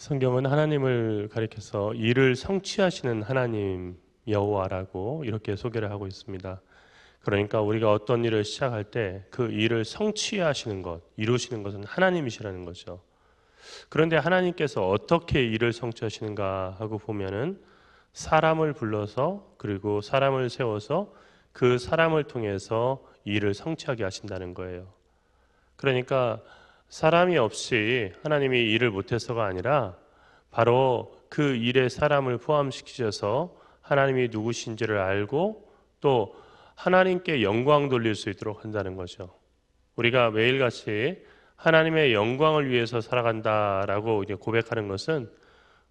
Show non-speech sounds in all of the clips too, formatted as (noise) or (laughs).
성경은 하나님을 가리켜서 일을 성취하시는 하나님 여호와라고 이렇게 소개를 하고 있습니다. 그러니까 우리가 어떤 일을 시작할 때 그 일을 성취하시는 것, 이루시는 것은 하나님이시라는 거죠. 그런데 하나님께서 어떻게 일을 성취하시는가 하고 보면은 사람을 불러서 그리고 사람을 세워서 그 사람을 통해서 일을 성취하게 하신다는 거예요. 그러니까 사람이 없이 하나님이 일을 못해서가 아니라 바로 그 일에 사람을 포함시키셔서 하나님이 누구신지를 알고 또 하나님께 영광 돌릴 수 있도록 한다는 거죠. 우리가 매일같이 하나님의 영광을 위해서 살아간다라고 고백하는 것은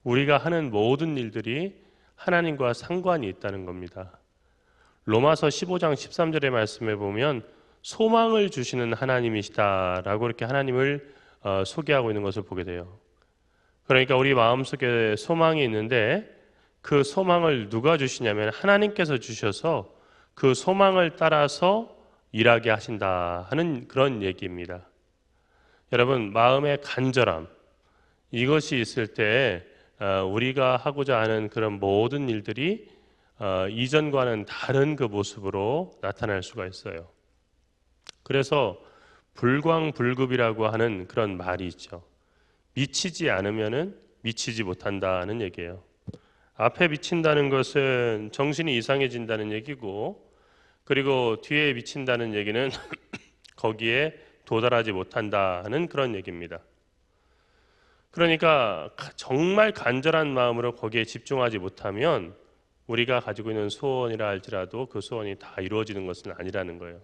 우리가 하는 모든 일들이 하나님과 상관이 있다는 겁니다. 로마서 15장 13절의 말씀에 보면 소망을 주시는 하나님이시다라고 이렇게 하나님을 어, 소개하고 있는 것을 보게 돼요. 그러니까 우리 마음속에 소망이 있는데 그 소망을 누가 주시냐면 하나님께서 주셔서 그 소망을 따라서 일하게 하신다 하는 그런 얘기입니다. 여러분 마음의 간절함 이것이 있을 때 어, 우리가 하고자 하는 그런 모든 일들이 어, 이전과는 다른 그 모습으로 나타날 수가 있어요. 그래서 불광불급이라고 하는 그런 말이 있죠. 미치지 않으면은 미치지 못한다는 얘기예요. 앞에 미친다는 것은 정신이 이상해진다는 얘기고 그리고 뒤에 미친다는 얘기는 (laughs) 거기에 도달하지 못한다는 그런 얘기입니다. 그러니까 정말 간절한 마음으로 거기에 집중하지 못하면 우리가 가지고 있는 소원이라 할지라도 그 소원이 다 이루어지는 것은 아니라는 거예요.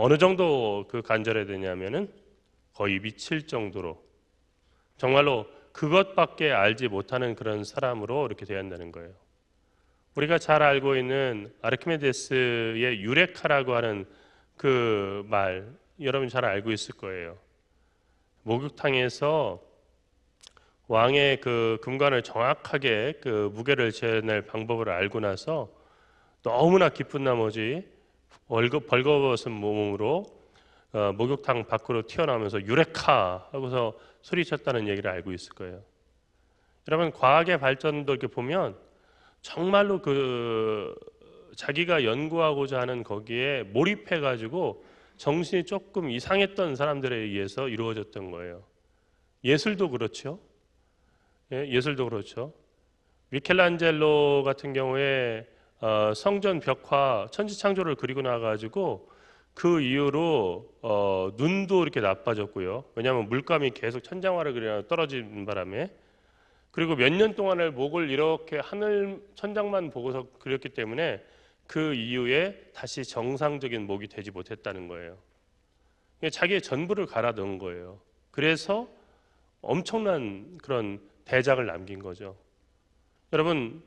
어느 정도 그 간절해야 되냐면은 거의 미칠 정도로 정말로 그것밖에 알지 못하는 그런 사람으로 이렇게 돼야 한다는 거예요. 우리가 잘 알고 있는 아르키메데스의 유레카라고 하는 그 말 여러분 잘 알고 있을 거예요. 목욕탕에서 왕의 그 금관을 정확하게 그 무게를 재낼 방법을 알고 나서 너무나 기쁜 나머지 벌거, 벌거벗은 몸으로 어, 목욕탕 밖으로 튀어나오면서 유레카 하고서 소리쳤다는 얘기를 알고 있을 거예요. 여러분 과학의 발전도 이렇게 보면 정말로 그 자기가 연구하고자 하는 거기에 몰입해 가지고 정신이 조금 이상했던 사람들에 의해서 이루어졌던 거예요. 예술도 그렇죠. 예, 예술도 그렇죠. 미켈란젤로 같은 경우에 어, 성전 벽화 천지창조를 그리고 나가지고 그 이후로 어, 눈도 이렇게 나빠졌고요. 왜냐하면 물감이 계속 천장화를 그려 떨어진 바람에 그리고 몇 년 동안을 목을 이렇게 하늘 천장만 보고서 그렸기 때문에 그 이후에 다시 정상적인 목이 되지 못했다는 거예요. 자기의 전부를 갈아 넣은 거예요. 그래서 엄청난 그런 대작을 남긴 거죠. 여러분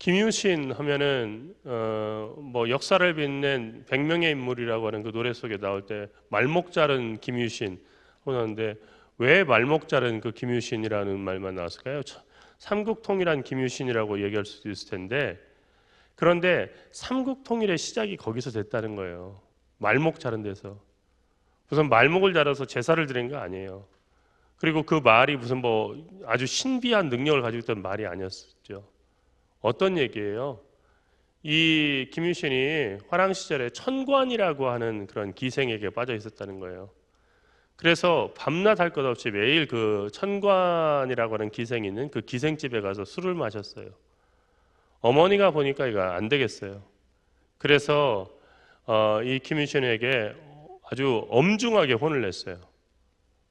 김유신 하면은 어 뭐 역사를 빛낸 100명의 인물이라고 하는 그 노래 속에 나올 때 말목 자른 김유신 하는데 왜 말목 자른 그 김유신이라는 말만 나왔을까요? 삼국통일한 김유신이라고 얘기할 수도 있을 텐데 그런데 삼국통일의 시작이 거기서 됐다는 거예요. 말목 자른 데서 무슨 말목을 자라서 제사를 드린 거 아니에요. 그리고 그 말이 무슨 뭐 아주 신비한 능력을 가지고 있던 말이 아니었죠. 어떤 얘기예요? 이 김유신이 화랑 시절에 천관이라고 하는 그런 기생에게 빠져 있었다는 거예요. 그래서 밤낮 할 것 없이 매일 그 천관이라고 하는 기생이 있는 그 기생집에 가서 술을 마셨어요. 어머니가 보니까 이거 안 되겠어요. 그래서 어, 이 김유신에게 아주 엄중하게 혼을 냈어요.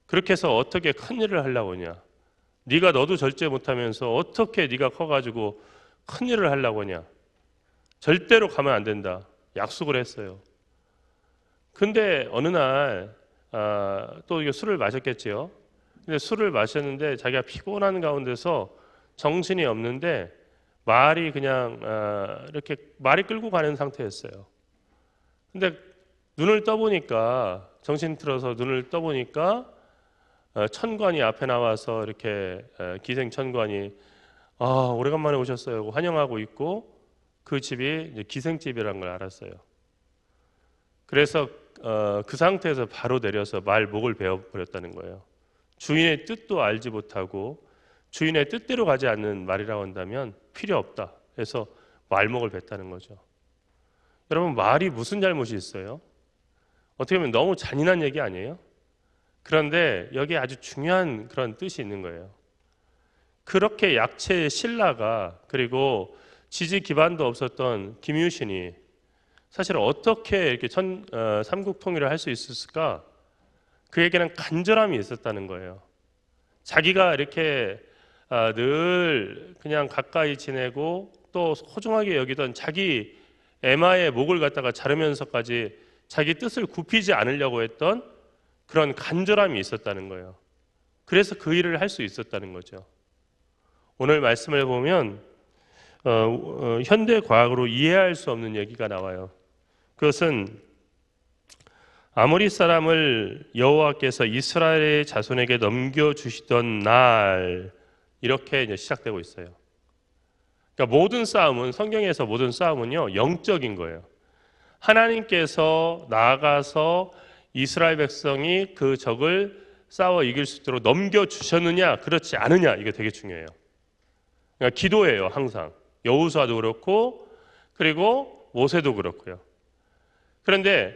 그렇게 해서 어떻게 큰 일을 하려고 하냐? 네가 너도 절제 못하면서 어떻게 네가 커가지고 큰 일을 하려고 하냐? 절대로 가면 안 된다. 약속을 했어요. 근데 어느 날, 아, 또 술을 마셨겠지요. 근데 술을 마셨는데 자기가 피곤한 가운데서 정신이 없는데 말이 그냥 아, 이렇게 말이 끌고 가는 상태였어요. 근데 눈을 떠보니까 정신 틀어서 눈을 떠보니까 어, 천관이 앞에 나와서 이렇게 기생 천관이 아, 오래간만에 오셨어요. 환영하고 있고 그 집이 기생집이라는 걸 알았어요. 그래서 어, 그 상태에서 바로 내려서 말 목을 베어 버렸다는 거예요. 주인의 뜻도 알지 못하고 주인의 뜻대로 가지 않는 말이라고 한다면 필요 없다. 해서 말목을 뱉다는 거죠. 여러분 말이 무슨 잘못이 있어요? 어떻게 보면 너무 잔인한 얘기 아니에요? 그런데 여기에 아주 중요한 그런 뜻이 있는 거예요. 그렇게 약체 신라가 그리고 지지 기반도 없었던 김유신이 사실 어떻게 이렇게 천, 어, 삼국 통일을 할 수 있었을까? 그에게는 간절함이 있었다는 거예요. 자기가 이렇게 아, 늘 그냥 가까이 지내고 또 소중하게 여기던 자기 에마의 목을 갖다가 자르면서까지 자기 뜻을 굽히지 않으려고 했던 그런 간절함이 있었다는 거예요. 그래서 그 일을 할 수 있었다는 거죠. 오늘 말씀을 보면 어, 어, 현대 과학으로 이해할 수 없는 얘기가 나와요. 그것은 아모리 사람을 여호와께서 이스라엘의 자손에게 넘겨 주시던 날 이렇게 이제 시작되고 있어요. 그러니까 모든 싸움은 성경에서 모든 싸움은요 영적인 거예요. 하나님께서 나아가서 이스라엘 백성이 그 적을 싸워 이길 수 있도록 넘겨 주셨느냐 그렇지 않느냐 이게 되게 중요해요. 그러니까 기도예요 항상 여호수아도 그렇고 그리고 모세도 그렇고요. 그런데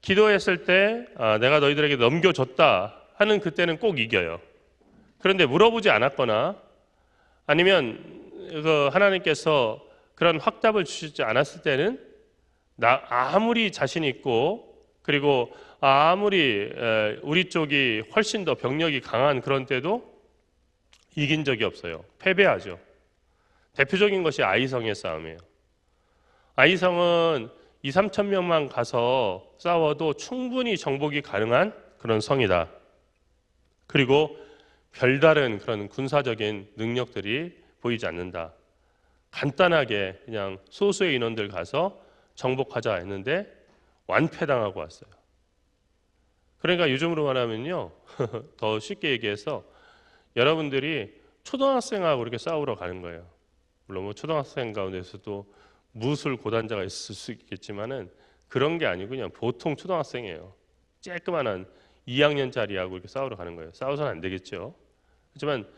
기도했을 때 아, 내가 너희들에게 넘겨줬다 하는 그때는 꼭 이겨요. 그런데 물어보지 않았거나 아니면 그 하나님께서 그런 확답을 주시지 않았을 때는 나 아무리 자신 있고 그리고 아무리 우리 쪽이 훨씬 더 병력이 강한 그런 때도 이긴 적이 없어요. 패배하죠. 대표적인 것이 아이성의 싸움이에요. 아이성은 2, 3천 명만 가서 싸워도 충분히 정복이 가능한 그런 성이다. 그리고 별다른 그런 군사적인 능력들이 보이지 않는다. 간단하게 그냥 소수의 인원들 가서 정복하자 했는데 완패당하고 왔어요. 그러니까 요즘으로 말하면요. (laughs) 더 쉽게 얘기해서 여러분들이 초등학생하고 이렇게 싸우러 가는 거예요. 물론 뭐 초등학생 가운데서도 무술 고단자가 있을 수 있겠지만은 그런 게 아니고 그냥 보통 초등학생이에요. 쬐끄만한 2학년짜리하고 이렇게 싸우러 가는 거예요. 싸워서는 안 되겠죠. 하지만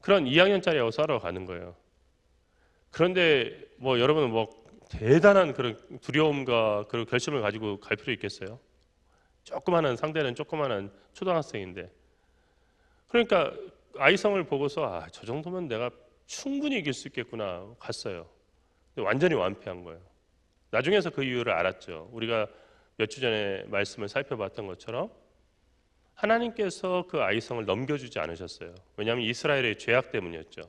그런 2학년짜리하고 싸우러 가는 거예요. 그런데 뭐 여러분은 뭐 대단한 그런 두려움과 그런 결심을 가지고 갈 필요 있겠어요? 조그마한 상대는 조그마한 초등학생인데 그러니까 아이성을 보고서 아, 저 정도면 내가 충분히 이길 수 있겠구나 갔어요. 완전히 완패한 거예요. 나중에서 그 이유를 알았죠. 우리가 몇 주 전에 말씀을 살펴봤던 것처럼 하나님께서 그 아이성을 넘겨주지 않으셨어요. 왜냐하면 이스라엘의 죄악 때문이었죠.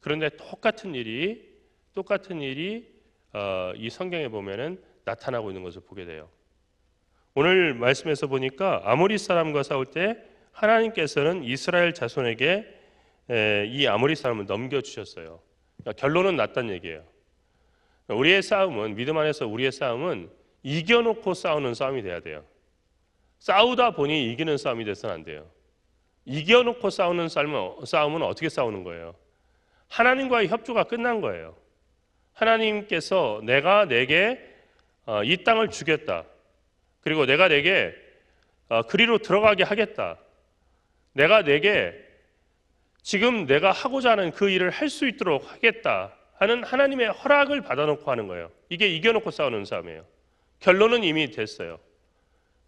그런데 똑같은 일이 똑같은 일이 어, 이 성경에 보면은 나타나고 있는 것을 보게 돼요. 오늘 말씀에서 보니까 아모리 사람과 싸울 때 하나님께서는 이스라엘 자손에게 에, 이 아모리 사람을 넘겨주셨어요. 그러니까 결론은 났다는 얘기예요. 우리의 싸움은 믿음 안에서 우리의 싸움은 이겨놓고 싸우는 싸움이 돼야 돼요. 싸우다 보니 이기는 싸움이 돼서는 안 돼요. 이겨놓고 싸우는 싸움은 어떻게 싸우는 거예요? 하나님과의 협조가 끝난 거예요. 하나님께서 내가 내게 어, 이 땅을 주겠다. 그리고 내가 내게 어, 그리로 들어가게 하겠다. 내가 내게 지금 내가 하고자 하는 그 일을 할 수 있도록 하겠다 하는 하나님의 허락을 받아놓고 하는 거예요. 이게 이겨놓고 싸우는 싸움이에요. 결론은 이미 됐어요.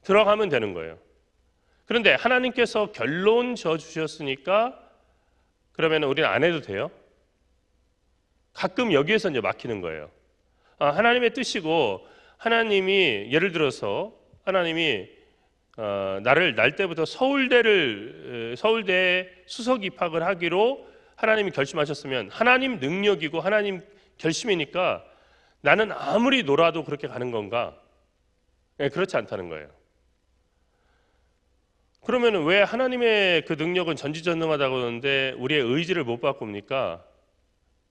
들어가면 되는 거예요. 그런데 하나님께서 결론 져 주셨으니까 그러면 우리는 안 해도 돼요? 가끔 여기에서 이제 막히는 거예요. 아, 하나님의 뜻이고 하나님이 예를 들어서 하나님이 어, 나를 날 때부터 서울대를 서울대 수석 입학을 하기로 하나님이 결심하셨으면 하나님 능력이고 하나님 결심이니까 나는 아무리 놀아도 그렇게 가는 건가? 네, 그렇지 않다는 거예요. 그러면 왜 하나님의 그 능력은 전지전능하다고 하는데 우리의 의지를 못 바꿉니까?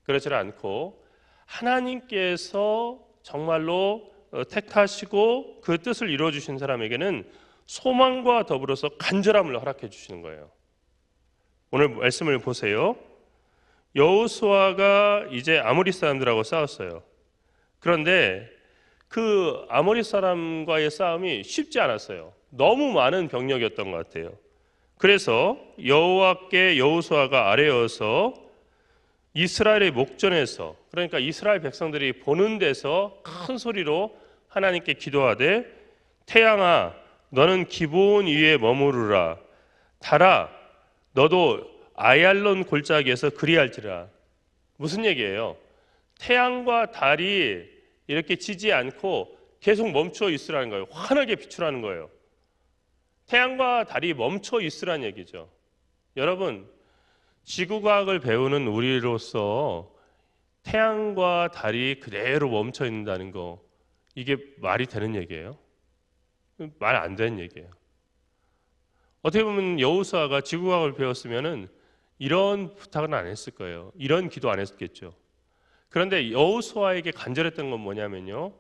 그렇지 않고 하나님께서 정말로 어, 택하시고 그 뜻을 이루어 주신 사람에게는 소망과 더불어서 간절함을 허락해 주시는 거예요. 오늘 말씀을 보세요. 여호수아가 이제 아모리 사람들하고 싸웠어요. 그런데 그 아모리 사람과의 싸움이 쉽지 않았어요. 너무 많은 병력이었던 것 같아요. 그래서 여호와께 여호수아가 아뢰어서 이스라엘의 목전에서 그러니까 이스라엘 백성들이 보는 데서 큰 소리로 하나님께 기도하되 태양아 너는 기본 위에 머무르라 달아 너도 아얄론 골짜기에서 그리할지라 무슨 얘기예요? 태양과 달이 이렇게 지지 않고 계속 멈춰 있으라는 거예요. 환하게 비추라는 거예요. 태양과 달이 멈춰 있으라는 얘기죠. 여러분, 지구과학을 배우는 우리로서 태양과 달이 그대로 멈춰 있는다는 거 이게 말이 되는 얘기예요? 말 안 되는 얘기예요. 어떻게 보면 여호수아가 지구과학을 배웠으면은 이런 부탁은 안 했을 거예요. 이런 기도 안 했겠죠. 그런데 여호수아에게 간절했던 건 뭐냐면요.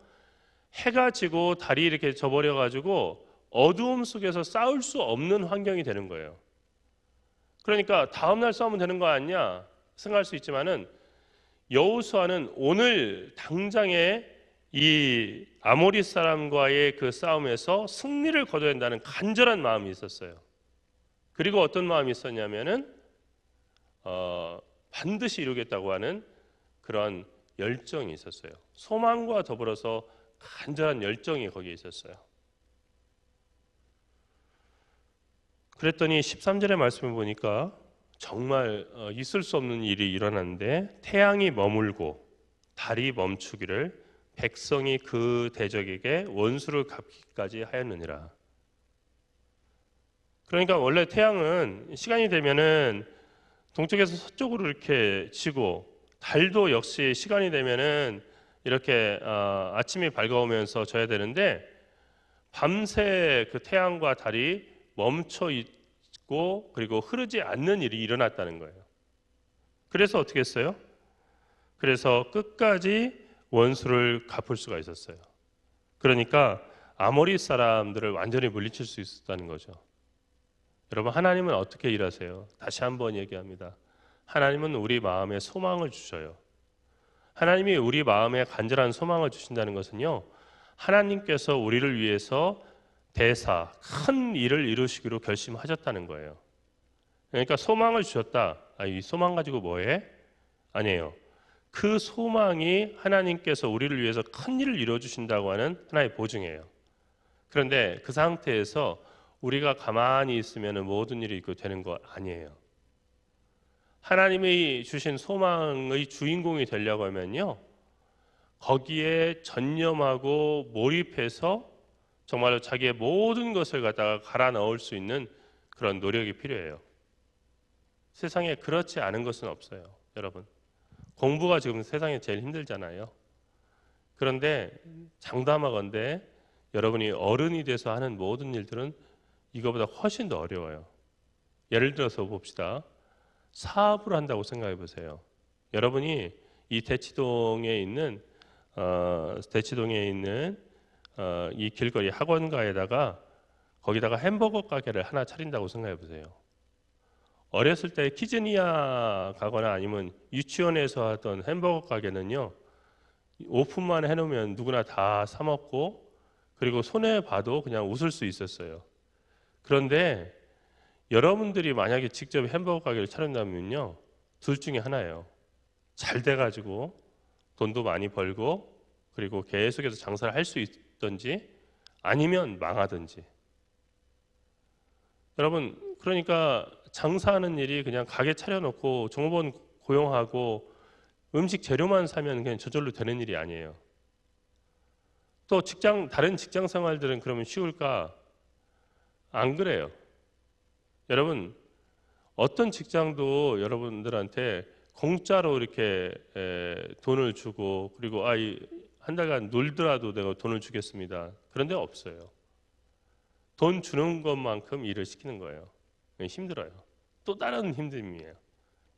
해가 지고 달이 이렇게 져버려 가지고 어두움 속에서 싸울 수 없는 환경이 되는 거예요. 그러니까 다음 날 싸우면 되는 거 아니냐 생각할 수 있지만은 여호수아는 오늘 당장에 이 아모리 사람과의 그 싸움에서 승리를 거둬야 한다는 간절한 마음이 있었어요. 그리고 어떤 마음이 있었냐면은 어, 반드시 이루겠다고 하는 그런 열정이 있었어요. 소망과 더불어서 간절한 열정이 거기에 있었어요. 그랬더니 13절의 말씀을 보니까 정말 어, 있을 수 없는 일이 일어났는데 태양이 머물고 달이 멈추기를 백성이 그 대적에게 원수를 갚기까지 하였느니라. 그러니까 원래 태양은 시간이 되면은 동쪽에서 서쪽으로 이렇게 치고 달도 역시 시간이 되면은 이렇게 어, 아침이 밝아오면서 져야 되는데 밤새 그 태양과 달이 멈춰 있고 그리고 흐르지 않는 일이 일어났다는 거예요. 그래서 어떻게 했어요? 그래서 끝까지 원수를 갚을 수가 있었어요. 그러니까 아모리 사람들을 완전히 물리칠 수 있었다는 거죠. 여러분 하나님은 어떻게 일하세요? 다시 한번 얘기합니다. 하나님은 우리 마음에 소망을 주셔요. 하나님이 우리 마음에 간절한 소망을 주신다는 것은요. 하나님께서 우리를 위해서 대사 큰 일을 이루시기로 결심하셨다는 거예요. 그러니까 소망을 주셨다. 아, 이 소망 가지고 뭐해? 아니에요. 그 소망이 하나님께서 우리를 위해서 큰 일을 이루어 주신다고 하는 하나의 보증이에요. 그런데 그 상태에서 우리가 가만히 있으면 모든 일이 있고 되는 거 아니에요. 하나님이 주신 소망의 주인공이 되려고 하면요. 거기에 전념하고 몰입해서 정말로 자기의 모든 것을 갖다가 갈아 넣을 수 있는 그런 노력이 필요해요. 세상에 그렇지 않은 것은 없어요. 여러분. 공부가 지금 세상에 제일 힘들잖아요. 그런데 장담하건대 여러분이 어른이 돼서 하는 모든 일들은 이거보다 훨씬 더 어려워요. 예를 들어서 봅시다. 사업을 한다고 생각해 보세요. 여러분이 이 대치동에 있는 어, 대치동에 있는 어, 이 길거리 학원가에다가 거기다가 햄버거 가게를 하나 차린다고 생각해 보세요. 어렸을 때 키즈니아 가거나 아니면 유치원에서 하던 햄버거 가게는요 오픈만 해놓으면 누구나 다 사 먹고 그리고 손해 봐도 그냥 웃을 수 있었어요. 그런데 여러분들이 만약에 직접 햄버거 가게를 차린다면요 둘 중에 하나예요. 잘 돼가지고 돈도 많이 벌고 그리고 계속해서 장사를 할 수 있든지 아니면 망하든지. 여러분 그러니까 장사하는 일이 그냥 가게 차려놓고 종업원 고용하고 음식 재료만 사면 그냥 저절로 되는 일이 아니에요. 또 직장 다른 직장 생활들은 그러면 쉬울까? 안 그래요. 여러분 어떤 직장도 여러분들한테 공짜로 이렇게 돈을 주고 그리고 아이 한 달간 놀더라도 내가 돈을 주겠습니다. 그런 데 없어요. 돈 주는 것만큼 일을 시키는 거예요. 힘들어요. 또 다른 힘듦이에요.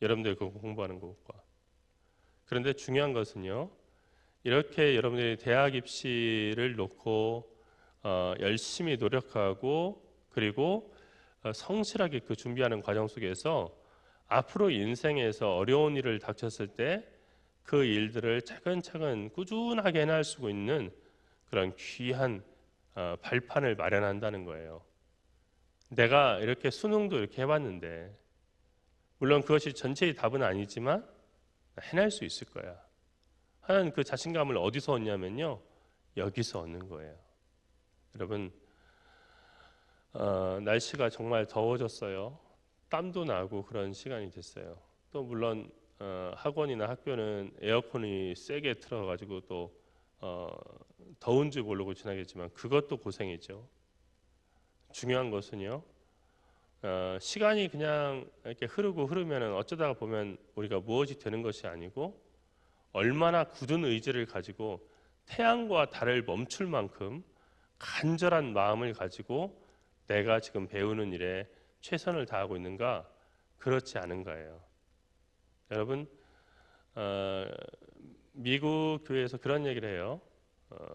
여러분들 그 공부하는 것과. 그런데 중요한 것은요. 이렇게 여러분들이 대학 입시를 놓고 어, 열심히 노력하고 그리고 어, 성실하게 그 준비하는 과정 속에서 앞으로 인생에서 어려운 일을 닥쳤을 때 그 일들을 차근차근 꾸준하게 해낼 수 있는 그런 귀한 어, 발판을 마련한다는 거예요. 내가 이렇게 수능도 이렇게 해봤는데 물론 그것이 전체의 답은 아니지만 해낼 수 있을 거야. 하는 그 자신감을 어디서 얻냐면요. 여기서 얻는 거예요. 여러분 어, 날씨가 정말 더워졌어요. 땀도 나고 그런 시간이 됐어요. 또 물론 어, 학원이나 학교는 에어컨이 세게 틀어가지고 또 어, 더운지 모르고 지나겠지만 그것도 고생이죠. 중요한 것은요. 어, 시간이 그냥 이렇게 흐르고 흐르면 어쩌다가 보면 우리가 무엇이 되는 것이 아니고 얼마나 굳은 의지를 가지고 태양과 달을 멈출 만큼 간절한 마음을 가지고 내가 지금 배우는 일에 최선을 다하고 있는가 그렇지 않은가예요. 여러분 어, 미국 교회에서 그런 얘기를 해요. 어,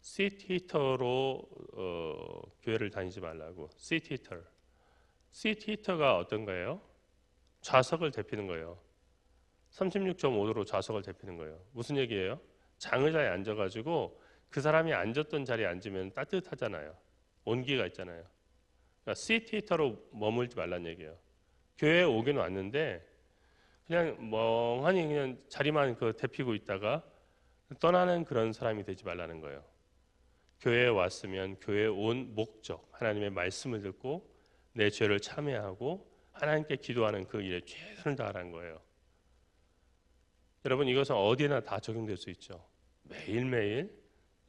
시트 히터로 어, 교회를 다니지 말라고. 시트 히터. 시트 히터가 어떤 거예요? 좌석을 데피는 거예요. 36.5도로 좌석을 데피는 거예요. 무슨 얘기예요? 장의자에 앉아가지고 그 사람이 앉았던 자리에 앉으면 따뜻하잖아요. 온기가 있잖아요. 그러니까 시트 히터로 머물지 말란 얘기예요. 교회에 오긴 왔는데 그냥 멍하니 그냥 자리만 그 데피고 있다가 떠나는 그런 사람이 되지 말라는 거예요. 교회에 왔으면 교회에 온 목적 하나님의 말씀을 듣고 내 죄를 참회하고 하나님께 기도하는 그 일에 최선을 다하라는 거예요. 여러분 이것은 어디에나 다 적용될 수 있죠. 매일매일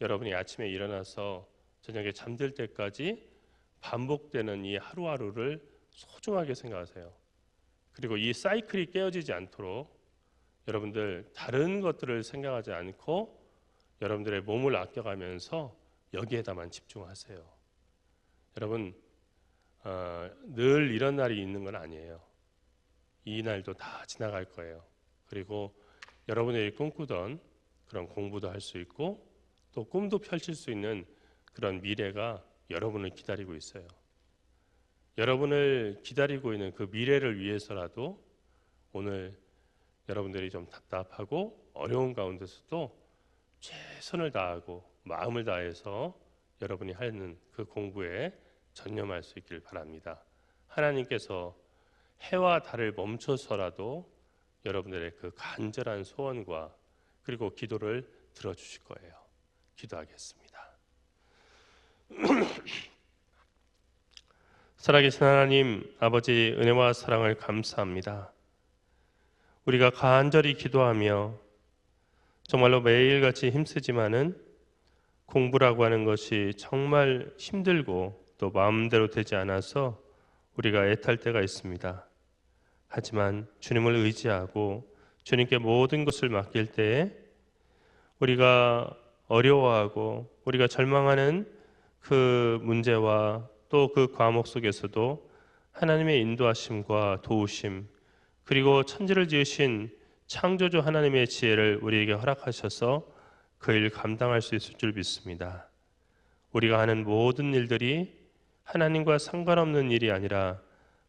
여러분이 아침에 일어나서 저녁에 잠들 때까지 반복되는 이 하루하루를 소중하게 생각하세요. 그리고 이 사이클이 깨어지지 않도록 여러분들 다른 것들을 생각하지 않고 여러분들의 몸을 아껴가면서 여기에다만 집중하세요. 여러분 어, 늘 이런 날이 있는 건 아니에요. 이 날도 다 지나갈 거예요. 그리고 여러분들이 꿈꾸던 그런 공부도 할 수 있고 또 꿈도 펼칠 수 있는 그런 미래가 여러분을 기다리고 있어요. 여러분을 기다리고 있는 그 미래를 위해서라도 오늘 여러분들이 좀 답답하고 어려운 가운데서도 최선을 다하고 마음을 다해서 여러분이 하는 그 공부에 전념할 수 있기를 바랍니다. 하나님께서 해와 달을 멈춰서라도 여러분들의 그 간절한 소원과 그리고 기도를 들어주실 거예요. 기도하겠습니다. (clears throat) 살아계신 하나님 아버지 은혜와 사랑을 감사합니다. 우리가 간절히 기도하며 정말로 매일같이 힘쓰지만은 공부라고 하는 것이 정말 힘들고 또 마음대로 되지 않아서 우리가 애탈 때가 있습니다. 하지만 주님을 의지하고 주님께 모든 것을 맡길 때에 우리가 어려워하고 우리가 절망하는 그 문제와 또 그 과목 속에서도 하나님의 인도하심과 도우심 그리고 천지를 지으신 창조주 하나님의 지혜를 우리에게 허락하셔서 그 일 감당할 수 있을 줄 믿습니다. 우리가 하는 모든 일들이 하나님과 상관없는 일이 아니라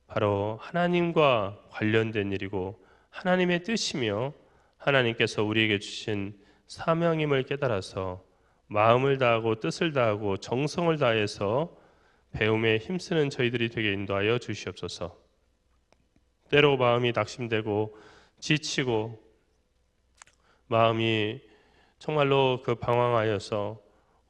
바로 하나님과 관련된 일이고 하나님의 뜻이며 하나님께서 우리에게 주신 사명임을 깨달아서 마음을 다하고 뜻을 다하고 정성을 다해서 배움에 힘쓰는 저희들이 되게 인도하여 주시옵소서. 때로 마음이 낙심되고 지치고 마음이 정말로 그 방황하여서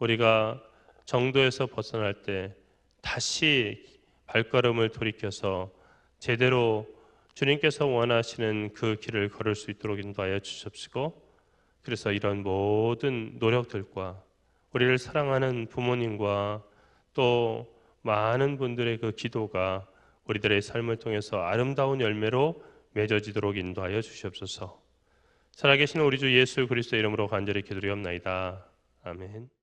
우리가 정도에서 벗어날 때 다시 발걸음을 돌이켜서 제대로 주님께서 원하시는 그 길을 걸을 수 있도록 인도하여 주십시고 그래서 이런 모든 노력들과 우리를 사랑하는 부모님과 또 많은 분들의 그 기도가 우리들의 삶을 통해서 아름다운 열매로 맺어지도록 인도하여 주시옵소서. 살아계신 우리 주 예수 그리스도 이름으로 간절히 기도리옵나이다. 아멘.